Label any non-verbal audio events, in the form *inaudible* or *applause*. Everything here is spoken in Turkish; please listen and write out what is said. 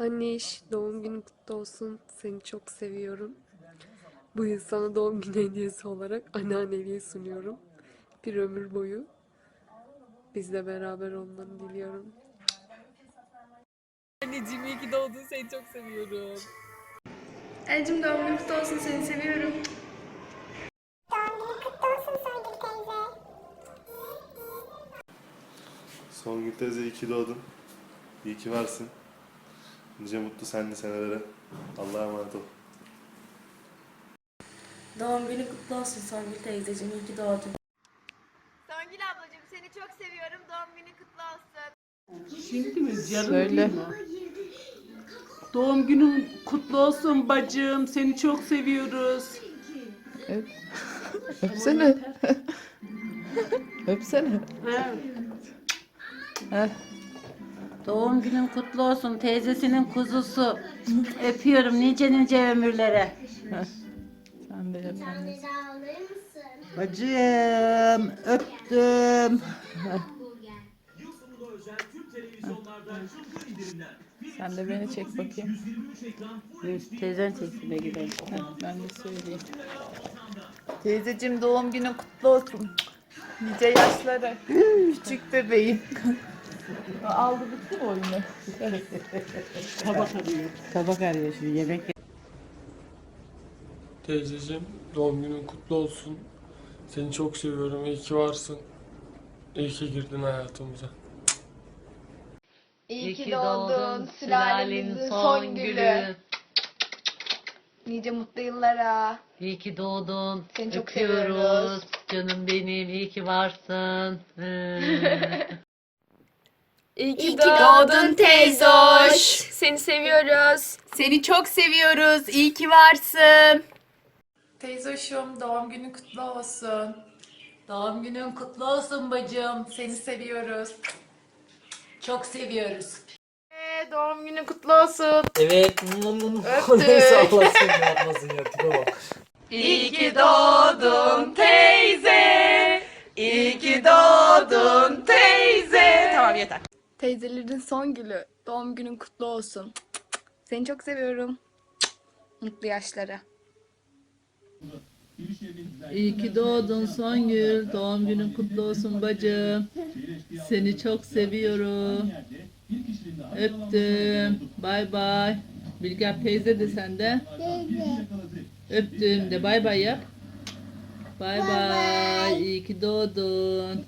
Anneş, doğum günün kutlu olsun. Seni çok seviyorum. Bu yıl sana doğum günü hediyesi olarak anneanneliği sunuyorum. Bir ömür boyu. Bizle beraber olmanı diliyorum. Anneciğim iyi ki doğdun. Seni çok seviyorum. Anneciğim doğum günün kutlu olsun seni seviyorum. Songül teyze iyi ki doğdun. İyi ki varsın. Nice mutlu senli senelere. Allah'a emanet ol. Doğum günü kutlu olsun Songül teyzeciğim. İyi ki doğdun. Songül ablacığım seni çok seviyorum. Doğum günü kutlu olsun. Şimdi mi? Yarın değil mi? Doğum günün kutlu olsun bacım. Seni çok seviyoruz. *laughs* Öpsene. *laughs* Öpsene. Doğum günün kutlu olsun teyzesinin kuzusu. Öpüyorum nice nice ömürlere. Sen de yap annesi. Bacım öptüm. Sen de beni çek bakayım. Teyzen çekime gidelim. Heh, ben de söyleyeyim. Teyzeciğim doğum günün kutlu olsun. Nice yaşlara. Küçük bebeğim. Aldı bitti mi oyunu? Tabak arıyor. Tabak arıyor şimdi yemek Teyzeciğim doğum günün kutlu olsun. Seni çok seviyorum. İyi ki varsın. İyi ki girdin hayatımıza. İyi ki doğdun sülalemizin son gülü. Nice mutlu yıllara. İyi ki doğdun. Seni çok Öpüyoruz. seviyoruz. Canım benim iyi ki varsın. *laughs* İyi İyi ki doğdun teyzoş. Seni seviyoruz. Seni çok seviyoruz. İyi ki varsın. Teyzoşum doğum günün kutlu olsun. Doğum günün kutlu olsun bacım. Seni seviyoruz. Çok seviyoruz. Doğum günün kutlu olsun. Evet. *laughs* Neyse Allah seni yapmasın ya tipe bak. İyi ki doğdun teyze. İyi ki doğdun teyze. Tamam yeter. Teyzelerin son gülü. Doğum günün kutlu olsun. Seni çok seviyorum. Mutlu yaşlara. İyi ki doğdun Songül. Doğum günün kutlu olsun bacım. Seni çok seviyorum. Öptüm. Bay bay. Bilger teyze de sende. Öptüm de bay bay yap. Bay bay. İyi ki doğdun.